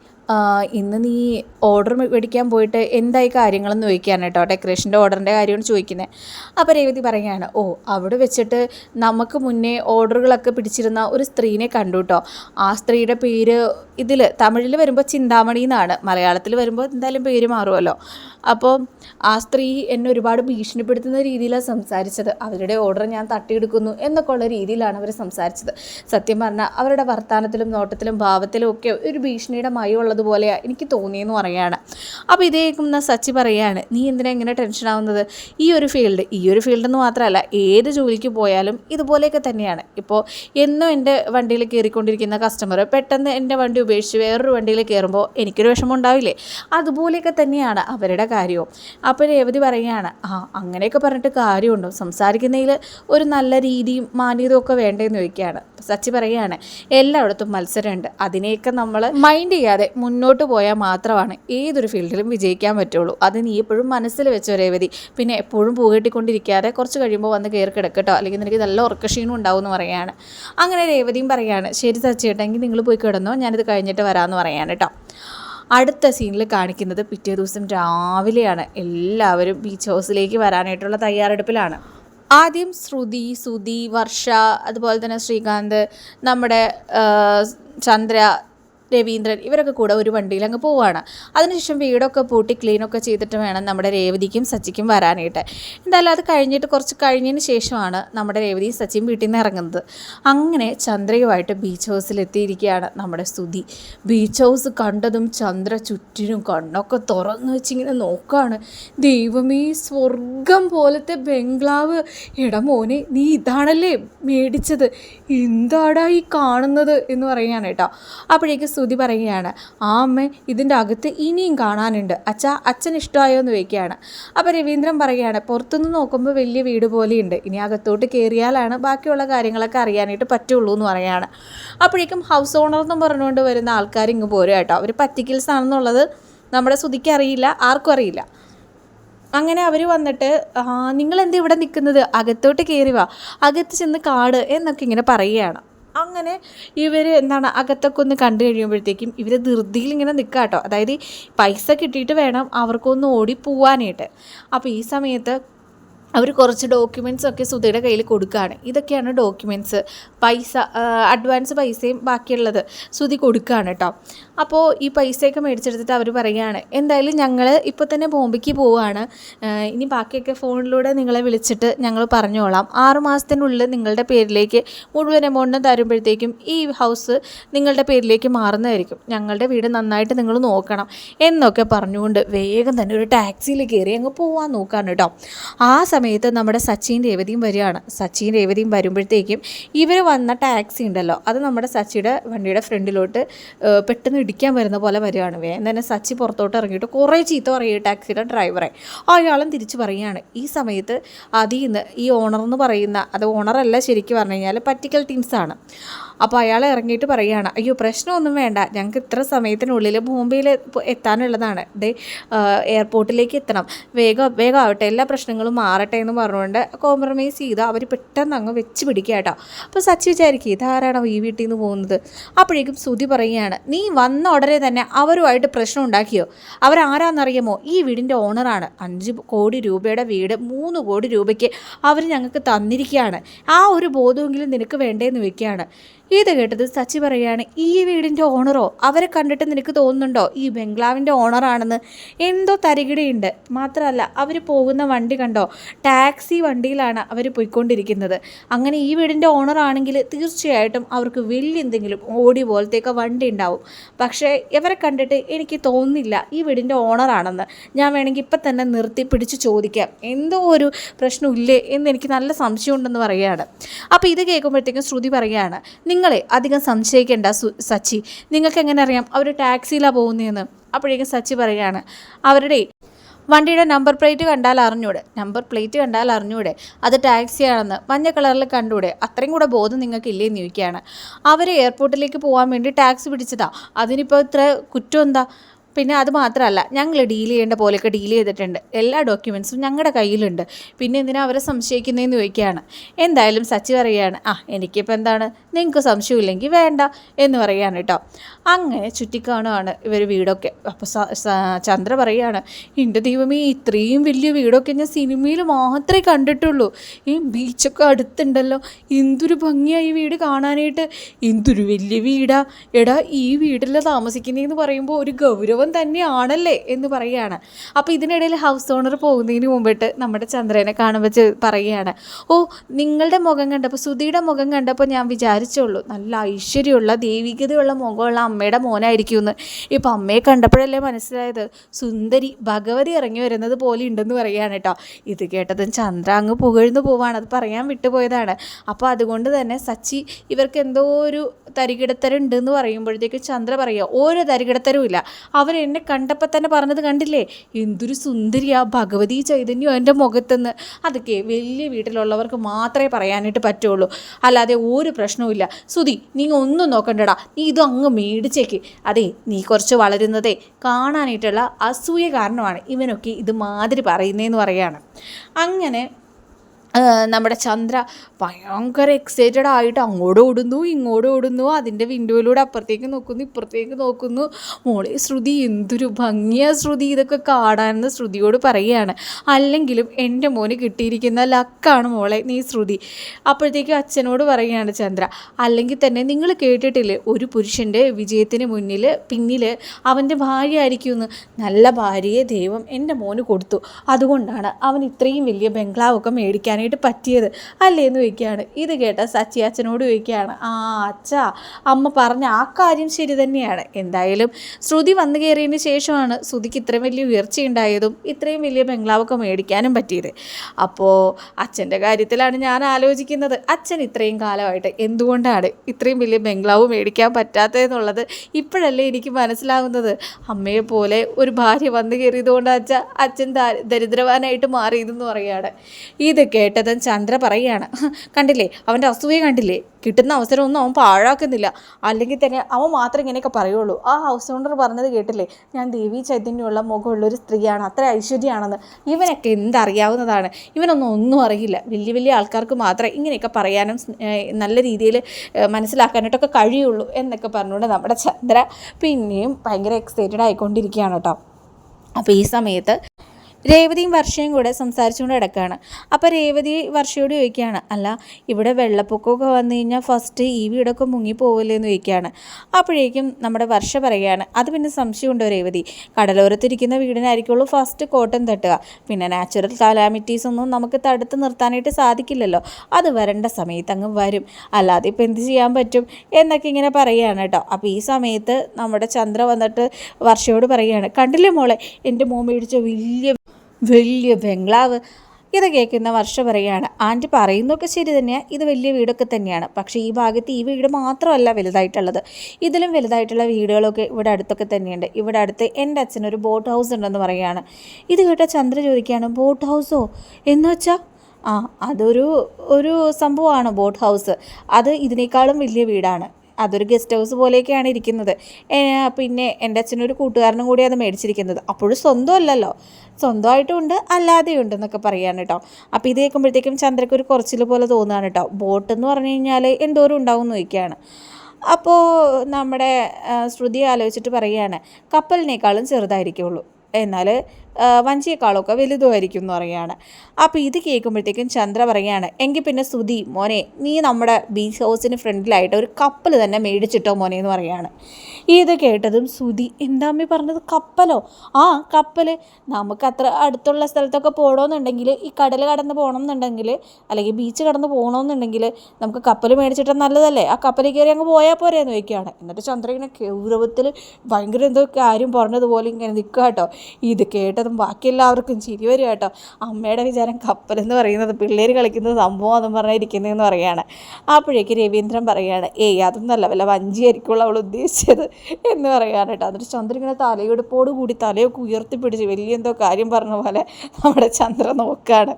ഇന്ന് നീ ഓർഡർ മേടിക്കാൻ പോയിട്ട് എന്തായി കാര്യങ്ങളെന്ന് ചോദിക്കുകയാണ് കേട്ടോ. ഡെക്കറേഷന്റെ ഓർഡറിന്റെ കാര്യമാണ് ചോദിക്കുന്നത് അപ്പോൾ രേവതി പറയുകയാണ് ഓ അവിടെ വെച്ചിട്ട് നമുക്ക് മുന്നേ ഓർഡറുകളൊക്കെ പിടിച്ചിരുന്ന ഒരു സ്ത്രീനെ കണ്ടു കേട്ടോ ആ സ്ത്രീയുടെ പേര് ഇതിൽ തമിഴിൽ വരുമ്പോൾ ചിന്താമണി എന്നാണ്. മലയാളത്തിൽ വരുമ്പോൾ എന്തായാലും പേര് മാറുമല്ലോ. അപ്പോൾ ആ സ്ത്രീ എന്നെ ഒരുപാട് ഭീഷണിപ്പെടുത്തുന്ന രീതിയിലാണ് സംസാരിച്ചത്. അവരുടെ ഓർഡർ ഞാൻ തട്ടിയെടുക്കുന്നു എന്നൊക്കെ ഉള്ള രീതിയിലാണ് അവർ സംസാരിച്ചത്. സത്യം പറഞ്ഞാൽ അവരുടെ വർത്തമാനത്തിലും നോട്ടത്തിലും ഭാവത്തിലും ഒക്കെ ഒരു ഭീഷണിയുടെ മയം ഉള്ളതുപോലെയാണ് എനിക്ക് തോന്നിയെന്ന് പറയുകയാണ് അപ്പോൾ ഇതേ കേൾക്കുന്ന സച്ചി പറയുകയാണ് നീ എന്തിനാ ഇങ്ങനെ ടെൻഷനാവുന്നത് ഈ ഒരു ഫീൽഡ് ഈ ഒരു ഫീൽഡ് എന്ന് മാത്രമല്ല ഏത് ജോലിക്ക് പോയാലും ഇതുപോലെയൊക്കെ തന്നെയാണ്. ഇപ്പോൾ എന്നും എന്റെ വണ്ടിയിൽ കയറിക്കൊണ്ടിരിക്കുന്ന കസ്റ്റമർ പെട്ടെന്ന് എന്റെ വണ്ടി ഉപേക്ഷിച്ച് വേറൊരു വണ്ടിയിൽ കയറുമ്പോൾ എനിക്കൊരു വിഷമം ഉണ്ടാവില്ലേ? അതുപോലെയൊക്കെ തന്നെയാണ് അവരുടെ കാര്യവും. അപ്പോൾ രേവതി പറയുകയാണ് ആ അങ്ങനെയൊക്കെ പറഞ്ഞിട്ട് കാര്യമുണ്ടോ? സംസാരിക്കുന്നതിൽ ഒരു നല്ല രീതിയും മാന്യതയും ഒക്കെ വേണ്ടതെന്ന് ചോദിക്കുകയാണ്. സച്ചി പറയുകയാണ് എല്ലായിടത്തും മത്സരമുണ്ട്. അതിനെയൊക്കെ നമ്മൾ മൈൻഡ് ചെയ്യാതെ മുന്നോട്ട് പോയാൽ മാത്രമാണ് ഏതൊരു ഫീൽഡിലും വിജയിക്കാൻ പറ്റുള്ളൂ. അത് നീ എപ്പോഴും മനസ്സിൽ വെച്ചോ രേവതി? പിന്നെ എപ്പോഴും പൂകെട്ടിക്കൊണ്ടിരിക്കാതെ കുറച്ച് കഴിയുമ്പോൾ വന്ന് കയറി കിടക്കട്ടോ അല്ലെങ്കിൽ നിനക്ക് നല്ല ഉറക്കക്ഷീണം ഉണ്ടാവും എന്ന് പറയുകയാണ്. അങ്ങനെ രേവതിയും പറയുകയാണ് ശരി സച്ചി ചേട്ടാ എങ്കിൽ നിങ്ങൾ പോയി കിടന്നോ. ഞാനിത് കഴിഞ്ഞിട്ട് വരാമെന്ന് പറയാൻ കേട്ടോ. അടുത്ത സീനിൽ കാണിക്കുന്നത് പിറ്റേ ദിവസം രാവിലെയാണ്. എല്ലാവരും ബീച്ച് ഹൗസിലേക്ക് വരാനായിട്ടുള്ള തയ്യാറെടുപ്പിലാണ്. ആദ്യം ശ്രുതി സുധി വർഷ അതുപോലെ തന്നെ ശ്രീകാന്ത് നമ്മുടെ ചന്ദ്ര രവീന്ദ്രൻ ഇവരൊക്കെ കൂടെ ഒരു വണ്ടിയിൽ അങ്ങ് പോവുകയാണ് അതിനുശേഷം വീടൊക്കെ പൂട്ടി ക്ലീനൊക്കെ ചെയ്തിട്ട് വേണം നമ്മുടെ രേവതിക്കും സച്ചിക്കും വരാനായിട്ട്. എന്തായാലും അത് കഴിഞ്ഞിട്ട് കുറച്ച് കഴിഞ്ഞതിന് ശേഷമാണ് നമ്മുടെ രേവതിയും സച്ചിയും വീട്ടിൽ നിന്ന് ഇറങ്ങുന്നത്. അങ്ങനെ ചന്ദ്രയുമായിട്ട് ബീച്ച് ഹൗസിൽ എത്തിയിരിക്കുകയാണ് നമ്മുടെ സ്തുതി. ബീച്ച് ഹൗസ് കണ്ടതും ചന്ദ്ര ചുറ്റിനും കണ്ണൊക്കെ തുറന്നു വെച്ചിങ്ങനെ നോക്കുകയാണ് ദൈവമേ സ്വർഗം പോലത്തെ ബംഗ്ലാവ്. എടാ മോനെ നീ ഇതാണല്ലേ മേടിച്ചത്? എന്താടാ ഈ കാണുന്നത് എന്ന് പറയുകയാണ് കേട്ടോ. അപ്പോഴേക്ക് ശ്രുതി പറയുകയാണ് ആ അമ്മ ഇതിന്റെ അകത്ത് ഇനിയും കാണാനുണ്ട്. അച്ഛാ അച്ഛൻ ഇഷ്ടമായോ എന്ന് ചോദിക്കുകയാണ്. അപ്പോൾ രവീന്ദ്രൻ പറയുകയാണ് പുറത്തുനിന്ന് നോക്കുമ്പോൾ വലിയ വീട് പോലെയുണ്ട്. ഇനി അകത്തോട്ട് കയറിയാലാണ് ബാക്കിയുള്ള കാര്യങ്ങളൊക്കെ അറിയാനായിട്ട് പറ്റുള്ളൂ എന്ന് പറയുകയാണ്. അപ്പോഴേക്കും ഹൗസ് ഓണർ എന്ന് പറഞ്ഞുകൊണ്ട് വരുന്ന ആൾക്കാർ ഇങ്ങ് പോരും കേട്ടോ. അവർ പറ്റിക്കൽസ് ആണെന്നുള്ളത് നമ്മുടെ ശ്രുതിക്ക് അറിയില്ല ആർക്കും അറിയില്ല. അങ്ങനെ അവർ വന്നിട്ട് നിങ്ങൾ ഇവിടെ നിൽക്കുന്നത്? അകത്തോട്ട് കയറി വാ. അകത്ത് ചെന്ന് കാട് എന്നൊക്കെ ഇങ്ങനെ പറയുകയാണ്. അങ്ങനെ ഇവർ എന്താണ് അകത്തൊക്കെ ഒന്ന് കണ്ടു കഴിയുമ്പോഴത്തേക്കും ഇവർ ധൃതിയിൽ ഇങ്ങനെ നിൽക്കുക കേട്ടോ അതായത് പൈസ കിട്ടിയിട്ട് വേണം അവർക്കൊന്ന് ഓടി പോവാനായിട്ട് അപ്പോൾ ഈ സമയത്ത് അവർ കുറച്ച് ഡോക്യുമെന്റ്സ് ഒക്കെ സുധയുടെ കയ്യിൽ കൊടുക്കുകയാണ് ഇതൊക്കെയാണ് ഡോക്യുമെന്റ്സ് പൈസ അഡ്വാൻസ് പൈസയും ബാക്കിയുള്ളത് സുധി കൊടുക്കുകയാണ് കേട്ടോ അപ്പോൾ ഈ പൈസയൊക്കെ മേടിച്ചെടുത്തിട്ട് അവർ പറയുകയാണ് എന്തായാലും ഞങ്ങൾ ഇപ്പോൾ തന്നെ ബോംബെക്ക് പോവുകയാണ് ഇനി ബാക്കിയൊക്കെ ഫോണിലൂടെ നിങ്ങളെ വിളിച്ചിട്ട് ഞങ്ങൾ പറഞ്ഞോളാം. ആറ് മാസത്തിനുള്ളിൽ നിങ്ങളുടെ പേരിലേക്ക് മുഴുവൻ എമൗണ്ടും തരുമ്പോഴത്തേക്കും ഈ ഹൗസ് നിങ്ങളുടെ പേരിലേക്ക് മാറുന്നതായിരിക്കും. ഞങ്ങളുടെ വീട് നന്നായിട്ട് നിങ്ങൾ നോക്കണം എന്നൊക്കെ പറഞ്ഞുകൊണ്ട് വേഗം തന്നെ ഒരു ടാക്സിയിൽ കയറി അങ്ങ് പോകാൻ നോക്കുകയാണ് കേട്ടോ ആ സമയത്ത് നമ്മുടെ സച്ചിൻ രേവതിയും വരികയാണ്. സച്ചിൻ രേവതിയും വരുമ്പോഴത്തേക്കും ഇവർ വന്ന ടാക്സി ഉണ്ടല്ലോ അത് നമ്മുടെ സച്ചിയുടെ വണ്ടിയുടെ ഫ്രണ്ടിലോട്ട് പെട്ടെന്ന് ഇടിക്കാൻ വരുന്ന പോലെ വരികയാണ്. വേഗം തന്നെ സച്ചി പുറത്തോട്ട് ഇറങ്ങിയിട്ട് കുറേ ചീത്ത പറയും ടാക്സിയുടെ ഡ്രൈവറെ. അയാളും തിരിച്ച് പറയുകയാണ് ഈ സമയത്ത് അതിൽ നിന്ന് ഈ ഓണർ എന്ന് പറയുന്ന അത് ഓണറല്ല ശരിക്കും പറഞ്ഞു കഴിഞ്ഞാൽ പറ്റിക്കൽ ടീംസാണ് അപ്പോൾ അയാൾ ഇറങ്ങിയിട്ട് പറയുകയാണ് അയ്യോ പ്രശ്നമൊന്നും വേണ്ട. ഞങ്ങൾക്ക് ഇത്ര സമയത്തിനുള്ളിൽ ബോംബെയിൽ എത്താനുള്ളതാണ്. ഡേ എയർപോർട്ടിലേക്ക് എത്തണം. വേഗം വേഗം ആവട്ടെ. എല്ലാ പ്രശ്നങ്ങളും മാറട്ടെ എന്ന് പറഞ്ഞുകൊണ്ട് കോംപ്രമൈസ് ചെയ്ത് അവർ പെട്ടെന്ന് അങ്ങ് വെച്ച് പിടിക്കുക കേട്ടോ. അപ്പോൾ സച്ചി വിചാരിക്കുക ഇതാരാണോ ഈ വീട്ടിൽ നിന്ന് പോകുന്നത്? അപ്പോഴേക്കും സുതി പറയുകയാണ് നീ വന്ന ഉടനെ തന്നെ അവരുമായിട്ട് പ്രശ്നം ഉണ്ടാക്കിയോ? അവരാരാന്നറിയാമോ? ഈ വീടിന്റെ ഓണറാണ് അഞ്ച് കോടി രൂപയുടെ വീട് മൂന്ന് കോടി രൂപയ്ക്ക് അവർ ഞങ്ങൾക്ക് തന്നിരിക്കുകയാണ്. ആ ഒരു ബോധമെങ്കിലും നിനക്ക് വേണ്ടേന്ന് വെക്കുകയാണ്. ഇത് കേട്ടത് സച്ചി പറയുകയാണ് ഈ വീടിന്റെ ഓണറോ? അവരെ കണ്ടിട്ട് നിനക്ക് തോന്നുന്നുണ്ടോ? ഈ ബംഗ്ലാവിന്റെ ഓണറാണെന്ന് എന്തോ തരികിടയുണ്ട്. മാത്രമല്ല അവർ പോകുന്ന വണ്ടി കണ്ടോ? ടാക്സി വണ്ടിയിലാണ് അവർ പോയിക്കൊണ്ടിരിക്കുന്നത്. അങ്ങനെ ഈ വീടിന്റെ ഓണറാണെങ്കിൽ തീർച്ചയായിട്ടും അവർക്ക് വലിയ എന്തെങ്കിലും ഓടി പോലത്തേക്ക് വണ്ടി ഉണ്ടാവും. പക്ഷേ ഇവരെ കണ്ടിട്ട് എനിക്ക് തോന്നുന്നില്ല ഈ വീടിന്റെ ഓണറാണെന്ന്. ഞാൻ വേണമെങ്കിൽ ഇപ്പം തന്നെ നിർത്തി പിടിച്ച് ചോദിക്കാം. എന്തോ ഒരു പ്രശ്നമില്ലേ എന്ന് എനിക്ക് നല്ല സംശയമുണ്ടെന്ന് പറയുകയാണ്. അപ്പോൾ ഇത് കേൾക്കുമ്പോഴത്തേക്കും ശ്രുതി പറയുകയാണ് നിങ്ങളെ അധികം സംശയിക്കേണ്ട സച്ചി. നിങ്ങൾക്ക് എങ്ങനെ അറിയാം? അവർ ടാക്സിയിലാണ് പോകുന്നതെന്ന് അപ്പോഴേക്കും സച്ചി പറയുകയാണ് അവരുടെ വണ്ടിയുടെ നമ്പർ പ്ലേറ്റ് കണ്ടാൽ അറിഞ്ഞൂടെ? നമ്പർ പ്ലേറ്റ് കണ്ടാൽ അറിഞ്ഞൂടെ? അത് ടാക്സിയാണെന്ന് മഞ്ഞ കളറിൽ കണ്ടൂടെ? അത്രയും കൂടെ ബോധം നിങ്ങൾക്ക് ഇല്ലേന്ന് ചോദിക്കുകയാണ്. അവർ എയർപോർട്ടിലേക്ക് പോകാൻ വേണ്ടി ടാക്സി പിടിച്ചതാ. അതിനിപ്പോൾ ഇത്ര കുറ്റം എന്താ? പിന്നെ അത് മാത്രമല്ല ഞങ്ങൾ ഡീൽ ചെയ്യേണ്ട പോലെയൊക്കെ ഡീൽ ചെയ്തിട്ടുണ്ട്. എല്ലാ ഡോക്യുമെൻസും ഞങ്ങളുടെ കയ്യിലുണ്ട്. പിന്നെ എന്തിനാ അവരെ സംശയിക്കുന്നതെന്ന് ചോദിക്കുകയാണ്. എന്തായാലും സച്ചി പറയുകയാണ് ആ എനിക്കിപ്പോൾ എന്താണ്? നിങ്ങൾക്ക് സംശയമില്ലെങ്കിൽ വേണ്ട എന്ന് പറയുകയാണ് കേട്ടോ. അങ്ങനെ ചുറ്റിക്കാണുകയാണ് ഇവർ വീടൊക്കെ. അപ്പോൾ ചന്ദ്ര പറയുകയാണ് എന്റെ ദൈവമേ ഇത്രയും വലിയ വീടൊക്കെ ഞാൻ സിനിമയിൽ മാത്രമേ കണ്ടിട്ടുള്ളൂ. ഈ ബീച്ചൊക്കെ അടുത്തുണ്ടല്ലോ. എന്തൊരു ഭംഗിയായി വീട് കാണാനായിട്ട്. എന്തൊരു വലിയ വീടാ. എടാ ഈ വീടിൽ താമസിക്കുന്നതെന്ന് പറയുമ്പോൾ ഒരു ഗൗരവം തന്നെയാണല്ലേ എന്ന് പറയുകയാണ്. അപ്പോൾ ഇതിനിടയിൽ ഹൗസ് ഓണർ പോകുന്നതിന് മുമ്പിട്ട് നമ്മുടെ ചന്ദ്രനെ കാണുമ്പോൾ പറയുകയാണ് ഓ നിങ്ങളുടെ മുഖം കണ്ടപ്പോൾ സുധിയുടെ മുഖം കണ്ടപ്പോൾ ഞാൻ വിചാരിച്ചുള്ളൂ നല്ല ഐശ്വര്യമുള്ള ദൈവികതയുള്ള മുഖമുള്ള അമ്മയുടെ മോനായിരിക്കും എന്ന് ഇപ്പം അമ്മയെ കണ്ടപ്പോഴല്ലേ മനസ്സിലായത് സുന്ദരി ഭഗവതി ഇറങ്ങി വരുന്നത് പോലെ ഉണ്ടെന്ന് പറയുകയാണ് കേട്ടോ. ഇത് കേട്ടതും ചന്ദ്ര അങ്ങ് പുകഴ്ന്നു പോവാണ് അത് പറയാൻ വിട്ടുപോയതാണ് അപ്പോൾ അതുകൊണ്ട് തന്നെ സച്ചി ഇവർക്ക് എന്തോ ഒരു തരികിടത്തരം ഉണ്ടെന്ന് പറയുമ്പോഴത്തേക്ക് ചന്ദ്ര പറയുക ഓരോ തരികിടത്തരവും ഇല്ല അവർ എന്നെ കണ്ടപ്പോൾ തന്നെ പറഞ്ഞത് കണ്ടില്ലേ? എന്തൊരു സുന്ദരിയാ ഭഗവതി ചൈതന്യോ എന്റെ മുഖത്തെന്ന്. അതൊക്കെ വലിയ വീട്ടിലുള്ളവർക്ക് മാത്രമേ പറയാനായിട്ട് പറ്റുള്ളൂ. അല്ലാതെ ഒരു പ്രശ്നവുമില്ല സുതി നീ ഒന്നും നോക്കണ്ടടാ. നീ ഇതും അങ്ങ് മേടിച്ചേക്ക്. അതെ നീ കുറച്ച് വളരുന്നതേ കാണാനായിട്ടുള്ള അസൂയ കാരണമാണ് ഇവനൊക്കെ ഇത് മാതിരി പറയുന്നതെന്ന് പറയാണ് അങ്ങനെ നമ്മുടെ ചന്ദ്ര ഭയങ്കര എക്സൈറ്റഡ് ആയിട്ട് അങ്ങോട്ട് ഓടുന്നു ഇങ്ങോട്ട് ഓടുന്നു. അതിന്റെ വിൻഡോയിലൂടെ അപ്പുറത്തേക്ക് നോക്കുന്നു ഇപ്പുറത്തേക്ക് നോക്കുന്നു. മോളെ ശ്രുതി എന്തൊരു ഭംഗിയാ ശ്രുതി. ഇതൊക്കെ കാണാനെന്ന് ശ്രുതിയോട് പറയുകയാണ്. അല്ലെങ്കിലും എന്റെ മോന് കിട്ടിയിരിക്കുന്ന ലക്കാണ് മോളെ നീ ശ്രുതി. അപ്പോഴത്തേക്കും അച്ഛനോട് പറയുകയാണ് ചന്ദ്ര. അല്ലെങ്കിൽ തന്നെ നിങ്ങൾ കേട്ടിട്ടില്ലേ ഒരു പുരുഷന്റെ വിജയത്തിന് മുന്നിൽ പിന്നിൽ അവന്റെ ഭാര്യ ആയിരിക്കുമെന്ന് നല്ല ഭാര്യയെ ദൈവം എന്റെ മോന് കൊടുത്തു. അതുകൊണ്ടാണ് അവൻ ഇത്രയും വലിയ ബംഗ്ലാവൊക്കെ മേടിക്കാനായിട്ട് മേടിക്കാനായിട്ട് പറ്റിയത് അല്ലേ എന്ന് ചോദിക്കുകയാണ്. ഇത് കേട്ട സച്ചി അച്ഛനോട് ചോദിക്കുകയാണ് ആ അച്ഛാ അമ്മ പറഞ്ഞ ആ കാര്യം ശരി തന്നെയാണ്. എന്തായാലും ശ്രുതി വന്നു കയറിയതിന് ശേഷമാണ് ശ്രുതിക്ക് ഇത്രയും വലിയ ഉയർച്ചയുണ്ടായതും ഇത്രയും വലിയ ബംഗ്ലാവൊക്കെ മേടിക്കാനും പറ്റിയത്. അപ്പോൾ അച്ഛന്റെ കാര്യത്തിലാണ് ഞാൻ ആലോചിക്കുന്നത്. അച്ഛൻ ഇത്രയും കാലമായിട്ട് എന്തുകൊണ്ടാണ് ഇത്രയും വലിയ ബംഗ്ലാവ് മേടിക്കാൻ പറ്റാത്തതെന്നുള്ളത് ഇപ്പോഴല്ലേ എനിക്ക് മനസ്സിലാവുന്നത്. അമ്മയെ പോലെ ഒരു ഭാര്യ വന്നു കയറിയതുകൊണ്ട് അച്ഛ അച്ഛൻ ദരിദ്രവാനായിട്ട് മാറിയതെന്ന് പറയുകയാണ്. ഇത് കേട്ടതും ചന്ദ്ര പറയുകയാണ് കണ്ടില്ലേ? അവന്റെ അസൂയ കണ്ടില്ലേ? കിട്ടുന്ന അവസരമൊന്നും അവൻ പാഴാക്കുന്നില്ല. അല്ലെങ്കിൽ തന്നെ അവൻ മാത്രം ഇങ്ങനെയൊക്കെ പറയുള്ളൂ. ആ ഹൗസ് ഓണർ പറഞ്ഞത് കേട്ടില്ലേ? ഞാൻ ദേവി ചൈതന്യമുള്ള മുഖമുള്ളൊരു സ്ത്രീയാണ്. അത്ര ഐശ്വര്യമാണെന്ന്. ഇവനൊക്കെ എന്തറിയാവുന്നതാണ്? ഇവനൊന്നും ഒന്നും അറിയില്ല. വലിയ വലിയ ആൾക്കാർക്ക് മാത്രമേ ഇങ്ങനെയൊക്കെ പറയാനും നല്ല രീതിയിൽ മനസ്സിലാക്കാനായിട്ടൊക്കെ കഴിയുള്ളൂ എന്നൊക്കെ പറഞ്ഞുകൊണ്ട് നമ്മുടെ ചന്ദ്ര പിന്നെയും ഭയങ്കര എക്സൈറ്റഡ് ആയിക്കൊണ്ടിരിക്കുകയാണ് കേട്ടോ. അപ്പോൾ ഈ സമയത്ത് രേവതിയും വർഷയും കൂടെ സംസാരിച്ചുകൊണ്ട് കിടക്കുകയാണ് അപ്പോൾ രേവതി വർഷയോട് ചോദിക്കുകയാണ് അല്ല ഇവിടെ വെള്ളപ്പൊക്കമൊക്കെ വന്നു കഴിഞ്ഞാൽ ഫസ്റ്റ് ഈ വീടൊക്കെ മുങ്ങിപ്പോവില്ലേ എന്ന് ചോദിക്കുകയാണ്. അപ്പോഴേക്കും നമ്മുടെ വർഷ പറയുകയാണ് അത് പിന്നെ സംശയമുണ്ടോ രേവതി? കടലോരത്തിരിക്കുന്ന വീടിനായിരിക്കുള്ളൂ ഫസ്റ്റ് കോട്ടം തട്ടുക. പിന്നെ നാച്ചുറൽ കാലാമിറ്റീസ് ഒന്നും നമുക്ക് തടുത്ത് നിർത്താനായിട്ട് സാധിക്കില്ലല്ലോ. അത് വരേണ്ട സമയത്ത് അങ്ങ് വരും. അല്ലാതെ ഇപ്പം എന്ത് ചെയ്യാൻ പറ്റും? എന്നൊക്കെ ഇങ്ങനെ പറയുകയാണ് കേട്ടോ. അപ്പോൾ ഈ സമയത്ത് നമ്മുടെ ചന്ദ്ര വന്നിട്ട് വർഷയോട് പറയുകയാണ് കണ്ടില്ലേ മോളെ എന്റെ മോൻ മേടിച്ച വലിയ വലിയ ബംഗ്ലാവ്. ഇത് കേൾക്കുന്ന വർഷ പറയുകയാണ് ആന്റി പറയുന്നതൊക്കെ ശരി തന്നെയാണ് ഇത് വലിയ വീടൊക്കെ തന്നെയാണ്. പക്ഷേ ഈ ഭാഗത്ത് ഈ വീട് മാത്രമല്ല വലുതായിട്ടുള്ളത്. ഇതിലും വലുതായിട്ടുള്ള വീടുകളൊക്കെ ഇവിടെ അടുത്തൊക്കെ തന്നെയുണ്ട്. ഇവിടെ അടുത്ത് എന്റെ അച്ഛനൊരു ബോട്ട് ഹൗസ് ഉണ്ടെന്ന് പറയുകയാണ്. ഇത് കേട്ട ചന്ദ്ര ചോദിക്കുകയാണ് ബോട്ട് ഹൗസോ? എന്ന് വെച്ചാൽ ആ അതൊരു ഒരു സംഭവമാണ് ബോട്ട് ഹൗസ്. അത് ഇതിനേക്കാളും വലിയ വീടാണ്. അതൊരു ഗസ്റ്റ് ഹൗസ് പോലെയൊക്കെയാണ് ഇരിക്കുന്നത്. പിന്നെ എന്റെ അച്ഛനൊരു കൂട്ടുകാരനും കൂടി അത് മേടിച്ചിരിക്കുന്നത്. അപ്പോഴും സ്വന്തമല്ലല്ലോ. സ്വന്തമായിട്ടുമുണ്ട് അല്ലാതെയും ഉണ്ട് എന്നൊക്കെ പറയാണ് കേട്ടോ അപ്പോൾ ഇത് കേൾക്കുമ്പോഴത്തേക്കും ചന്ദ്രയ്ക്ക് ഒരു കുറച്ചിൽ പോലെ തോന്നുകയാണ് കേട്ടോ ബോട്ട് എന്ന് പറഞ്ഞു കഴിഞ്ഞാൽ എന്തോരം ഉണ്ടാവും എന്ന് ചോദിക്കുകയാണ്. അപ്പോൾ നമ്മുടെ ശ്രുതി ആലോചിച്ചിട്ട് പറയുകയാണ് കപ്പലിനേക്കാളും ചെറുതായിരിക്കുള്ളൂ. എന്നാൽ വഞ്ചിയേക്കാളൊക്കെ വലുതുമായിരിക്കും എന്ന് പറയുകയാണ്. അപ്പോൾ ഇത് കേൾക്കുമ്പോഴത്തേക്കും ചന്ദ്ര പറയുകയാണ് എങ്കിൽ പിന്നെ സുധി മോനെ നീ നമ്മുടെ ബീച്ച് ഹൗസിന് ഫ്രണ്ടിലായിട്ട് ഒരു കപ്പൽ തന്നെ മേടിച്ചിട്ടോ മോനെ എന്ന് പറയുകയാണ്. ഇത് കേട്ടതും സുധി എന്താമ്മി പറഞ്ഞത്? കപ്പലോ? ആ കപ്പൽ നമുക്ക് അത്ര അടുത്തുള്ള സ്ഥലത്തൊക്കെ പോകണമെന്നുണ്ടെങ്കിൽ ഈ കടൽ കടന്ന് പോകണമെന്നുണ്ടെങ്കിൽ അല്ലെങ്കിൽ ബീച്ച് കടന്ന് പോകണമെന്നുണ്ടെങ്കിൽ നമുക്ക് കപ്പൽ മേടിച്ചിട്ട് നല്ലതല്ലേ? ആ കപ്പലിൽ കയറി അങ്ങ് പോയാൽ പോരെ എന്ന് വയ്ക്കുകയാണ് എന്നിട്ട് ചന്ദ്ര ഇങ്ങനെ ഗൗരവത്തിൽ ഭയങ്കര എന്തോ കാര്യം പറഞ്ഞതുപോലെ ഇങ്ങനെ നിൽക്കുക കേട്ടോ. ഇത് കേട്ടതും ബാക്കി എല്ലാവർക്കും ചിരി വരും കേട്ടോ. അമ്മയുടെ വിചാരം കപ്പലെന്ന് പറയുന്നത് പിള്ളേർ കളിക്കുന്ന സംഭവം പറഞ്ഞാൽ പറഞ്ഞിരിക്കുന്നതെന്ന് പറയുകയാണ്. അപ്പോഴേക്ക് രവീന്ദ്രൻ പറയുകയാണ് ഏയ് അതൊന്നല്ല വല്ല വഞ്ചിയായിരിക്കുള്ള അവൾ ഉദ്ദേശിച്ചത് എന്ന് പറയുകയാണ് കേട്ടോ. എന്നിട്ട് ചന്ദ്രൻ ഇങ്ങനെ തലയെടുപ്പോട് കൂടി തലയൊക്കെ ഉയർത്തിപ്പിടിച്ച് വലിയ എന്തോ കാര്യം പറഞ്ഞ പോലെ നമ്മുടെ ചന്ദ്രൻ നോക്കുകയാണ്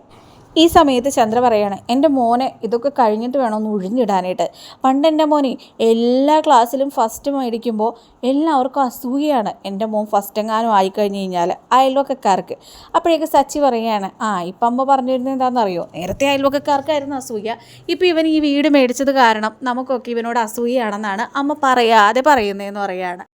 ഈ സമയത്ത് ചന്ദ്ര പറയാണ് എന്റെ മോനെ ഇതൊക്കെ കഴിഞ്ഞിട്ട് വേണം ഒന്ന് ഒഴിഞ്ഞിടാനായിട്ട് പണ്ട് എന്റെ മോനെ എല്ലാ ക്ലാസ്സിലും ഫസ്റ്റ് മേടിക്കുമ്പോൾ എല്ലാവർക്കും അസൂയയാണ് എന്റെ മോൻ ഫസ്റ്റ് എങ്ങാനും ആയിക്കഴിഞ്ഞ് കഴിഞ്ഞാൽ അയൽവക്കക്കാർക്ക്. അപ്പോഴേക്ക് സച്ചി പറയുകയാണ് ആ ഇപ്പം അമ്മ പറഞ്ഞിരുന്നത് എന്താണെന്നറിയോ? നേരത്തെ അയൽവക്കക്കാർക്കായിരുന്നു അസൂയ. ഇപ്പം ഇവൻ ഈ വീട് മേടിച്ചത് കാരണം നമുക്കൊക്കെ ഇവനോട് അസൂയയാണെന്നാണ് അമ്മ പറയാതെ പറയുന്നതെന്ന് പറയാണ്.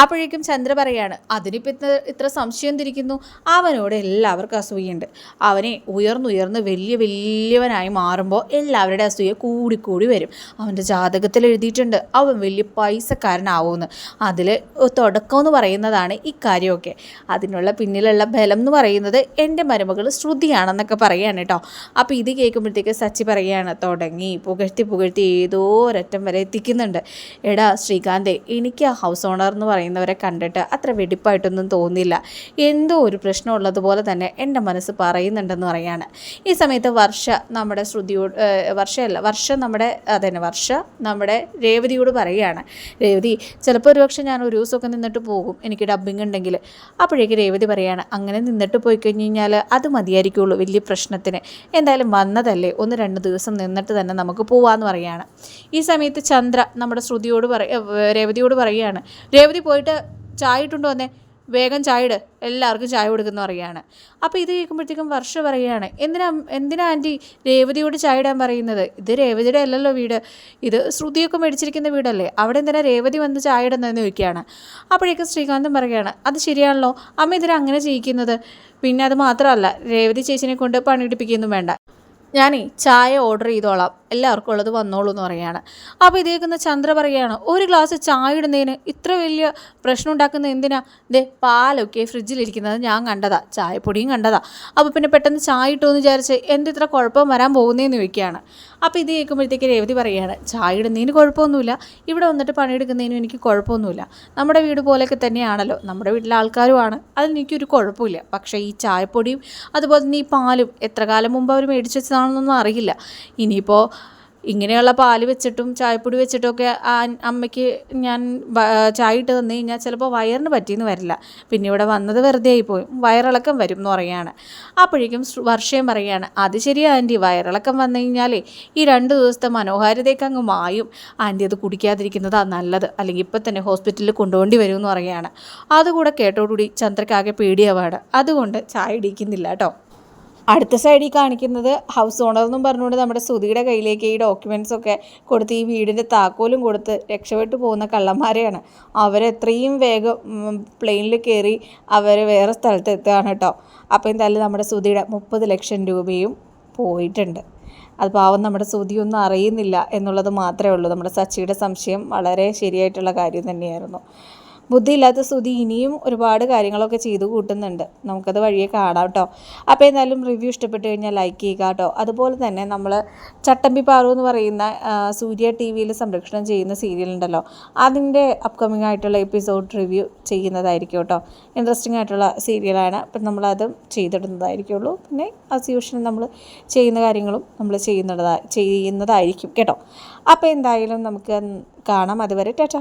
അപ്പോഴേക്കും ചന്ദ്ര പറയാണ് അതിനിപ്പോൾ ഇത്ര ഇത്ര സംശയം തിരിക്കുന്നു അവനോട് എല്ലാവർക്കും അസൂയുണ്ട്. അവനെ ഉയർന്നുയർന്ന് വലിയ വലിയവനായി മാറുമ്പോൾ എല്ലാവരുടെ അസൂയ കൂടിക്കൂടി വരും. അവന്റെ ജാതകത്തിൽ എഴുതിയിട്ടുണ്ട് അവൻ വലിയ പൈസക്കാരനാവുമെന്ന് അതിൽ തുടക്കം എന്ന് പറയുന്നതാണ് ഇക്കാര്യമൊക്കെ അതിനുള്ള പിന്നിലുള്ള ബലം എന്ന് പറയുന്നത് എന്റെ മരുമകൾ ശ്രുതിയാണെന്നൊക്കെ പറയാണ് കേട്ടോ അപ്പോൾ ഇത് കേൾക്കുമ്പോഴത്തേക്ക് സച്ചി പറയുകയാണ് തുടങ്ങി പുകഴ്ത്തി പുകഴ്ത്തി ഏതോ ഒരറ്റം വരെ എത്തിക്കുന്നുണ്ട്. എടാ ശ്രീകാന്തേ എനിക്ക് ആ ഹൗസ് ഓണർ എന്ന് പറയുന്നവരെ കണ്ടിട്ട് അത്ര വെടിപ്പായിട്ടൊന്നും തോന്നില്ല എന്തോ ഒരു പ്രശ്നമുള്ളതുപോലെ തന്നെ എന്റെ മനസ്സ് പറയുന്നുണ്ടെന്ന് പറയാണ്. ഈ സമയത്ത് വർഷ നമ്മുടെ ശ്രുതിയോട് വർഷയല്ല വർഷ നമ്മുടെ അതന്നെ വർഷ നമ്മുടെ രേവതിയോട് പറയുകയാണ്. രേവതി ചിലപ്പോൾ ഒരുപക്ഷെ ഞാൻ ഒരു ദിവസമൊക്കെ നിന്നിട്ട് പോകും എനിക്ക് ഡബ്ബിംഗ് ഉണ്ടെങ്കിൽ. അപ്പോഴേക്ക് രേവതി പറയാണ് അങ്ങനെ നിന്നിട്ട് പോയി കഴിഞ്ഞ് കഴിഞ്ഞാൽ അത് മതിയായിരിക്കുള്ളൂ വലിയ പ്രശ്നത്തിന്. എന്തായാലും വന്നതല്ലേ ഒന്ന് രണ്ട് ദിവസം നിന്നിട്ട് തന്നെ നമുക്ക് പോവാന്ന് പറയാണ്. ഈ സമയത്ത് ചന്ദ്ര നമ്മുടെ ശ്രുതിയോട് പറ രേവതിയോട് പറയുകയാണ് രേവതി പോയിട്ട് ചായ ഇട്ടുണ്ടോ വന്നേ വേഗം ചായ ഇട്. എല്ലാവർക്കും ചായ കൊടുക്കുന്ന പറയുകയാണ്. അപ്പോൾ ഇത് കേൾക്കുമ്പോഴത്തേക്കും വർഷ പറയുകയാണ്. എന്തിനാ എന്തിനാ ആന്റി രേവതിയോട് ചായ ഇടാൻ പറയുന്നത്? ഇത് രേവതിയുടെ അല്ലല്ലോ വീട്. ഇത് ശ്രുതിയൊക്കെ മേടിച്ചിരിക്കുന്ന വീടല്ലേ? അവിടെ എന്തിനാ രേവതി വന്ന് ചായ ഇടുന്നതെന്ന് ചോദിക്കുകയാണ്. അപ്പോഴേക്കും ശ്രീകാന്തം പറയുകയാണ് അത് ശരിയാണല്ലോ. അമ്മ ഇതിനെ അങ്ങനെ ചെയ്യിക്കുന്നത്. പിന്നെ അത് മാത്രമല്ല രേവതി ചേച്ചിനെ കൊണ്ട് പണിയെടുപ്പിക്കുകയൊന്നും വേണ്ട. ഞാനേ ചായ ഓർഡർ ചെയ്തോളാം. എല്ലാവർക്കും ഉള്ളത് വന്നോളൂ എന്ന് പറയുകയാണ്. അപ്പോൾ ഇതേക്കുന്ന ചന്ദ്ര പറയുകയാണ് ഒരു ഗ്ലാസ് ചായ ഇടുന്നതിന് ഇത്ര വലിയ പ്രശ്നം ഉണ്ടാക്കുന്ന എന്തിനാ? ദേ പാലൊക്കെ ഫ്രിഡ്ജിലിരിക്കുന്നത് ഞാൻ കണ്ടതാ ചായപ്പൊടിയും കണ്ടതാ. അപ്പോൾ പിന്നെ പെട്ടെന്ന് ചായ ഇട്ടു എന്ന് വിചാരിച്ച് എന്ത് ഇത്ര കുഴപ്പം വരാൻ പോകുന്നതെന്ന് ചോദിക്കുകയാണ്. അപ്പോൾ ഇത് കേൾക്കുമ്പോഴത്തേക്ക് രേവതി പറയുകയാണ് ചായ ഇടുന്നതിന് കുഴപ്പമൊന്നുമില്ല. ഇവിടെ വന്നിട്ട് പണിയെടുക്കുന്നതിനും എനിക്ക് കുഴപ്പമൊന്നുമില്ല. നമ്മുടെ വീട് പോലെയൊക്കെ തന്നെയാണല്ലോ. നമ്മുടെ വീട്ടിലെ ആൾക്കാരുമാണ്. അതിൽ എനിക്കൊരു കുഴപ്പമില്ല. പക്ഷേ ഈ ചായപ്പൊടിയും അതുപോലെ തന്നെ ഈ പാലും എത്ര കാലം മുമ്പ് അവർ മേടിച്ച് വെച്ചതാണെന്നൊന്നും അറിയില്ല. ഇനിയിപ്പോൾ ഇങ്ങനെയുള്ള പാൽ വെച്ചിട്ടും ചായപ്പൊടി വെച്ചിട്ടൊക്കെ ആ അമ്മയ്ക്ക് ഞാൻ ചായ ഇട്ട് തന്നു കഴിഞ്ഞാൽ ചിലപ്പോൾ വയറിന് പറ്റിയെന്ന് വരില്ല. പിന്നെ ഇവിടെ വന്നത് വെറുതെ ആയിപ്പോയി. വയറിളക്കം വരും എന്ന് പറയുകയാണ്. അപ്പോഴേക്കും വർഷയും പറയുകയാണ് അത് ശരിയാ ആന്റി. വയറിളക്കം വന്നു കഴിഞ്ഞാലേ ഈ രണ്ട് ദിവസത്തെ മനോഹാരിതയൊക്കെ അങ്ങ് മായും. ആന്റി അത് കുടിക്കാതിരിക്കുന്നതാണ് നല്ലത്. അല്ലെങ്കിൽ ഇപ്പം തന്നെ ഹോസ്പിറ്റലിൽ കൊണ്ടുപോകേണ്ടി വരും എന്ന് പറയുകയാണ്. അതുകൂടെ കേട്ടോടുകൂടി ചന്ദ്രക്കാകെ പേടിയാവാണ്. അതുകൊണ്ട് ചായ ഇടിക്കുന്നില്ല കേട്ടോ. അടുത്ത സൈഡിൽ കാണിക്കുന്നത് ഹൗസ് ഓണർ എന്നും പറഞ്ഞുകൊണ്ട് നമ്മുടെ സുധിയുടെ കയ്യിലേക്ക് ഈ ഡോക്യുമെന്റ്സ് ഒക്കെ കൊടുത്ത് ഈ വീടിന്റെ താക്കോലും കൊടുത്ത് രക്ഷപ്പെട്ടു പോകുന്ന കള്ളന്മാരെയാണ്. അവരെത്രയും വേഗം പ്ലെയിനിൽ കയറി അവർ വേറെ സ്ഥലത്ത് എത്തുകയാണ് കേട്ടോ. അപ്പോൾ എന്തായാലും നമ്മുടെ സുധിയുടെ മുപ്പത് ലക്ഷം രൂപയും പോയിട്ടുണ്ട്. അത് പാവം നമ്മുടെ സുധിയൊന്നും അറിയുന്നില്ല എന്നുള്ളത് മാത്രമേ ഉള്ളൂ. നമ്മുടെ സച്ചിയുടെ സംശയം വളരെ ശരിയായിട്ടുള്ള കാര്യം തന്നെയായിരുന്നു. ബുദ്ധിയില്ലാത്ത സ്തുതി ഇനിയും ഒരുപാട് കാര്യങ്ങളൊക്കെ ചെയ്തു കൂട്ടുന്നുണ്ട്. നമുക്കത് വഴിയെ കാണാം കേട്ടോ അപ്പോൾ എന്തായാലും റിവ്യൂ ഇഷ്ടപ്പെട്ട് കഴിഞ്ഞാൽ ലൈക്ക് ചെയ്യുക കേട്ടോ അതുപോലെ തന്നെ നമ്മൾ ചട്ടമ്പി പാറു എന്ന് പറയുന്ന സൂര്യ ടി വിയിൽ സംരക്ഷണം ചെയ്യുന്ന സീരിയൽ ഉണ്ടല്ലോ അതിന്റെ അപ്കമിങ് ആയിട്ടുള്ള എപ്പിസോഡ് റിവ്യൂ ചെയ്യുന്നതായിരിക്കും കേട്ടോ ഇൻട്രസ്റ്റിംഗ് ആയിട്ടുള്ള സീരിയലാണ് അപ്പം നമ്മളതും ചെയ്തിടുന്നതായിരിക്കുള്ളൂ. പിന്നെ ആസ് യൂഷ്വൽ നമ്മൾ ചെയ്യുന്ന കാര്യങ്ങളും നമ്മൾ ചെയ്യുന്നതാ ചെയ്യുന്നതായിരിക്കും കേട്ടോ. അപ്പോൾ എന്തായാലും നമുക്ക് കാണാം. അതുവരെ ടാറ്റ.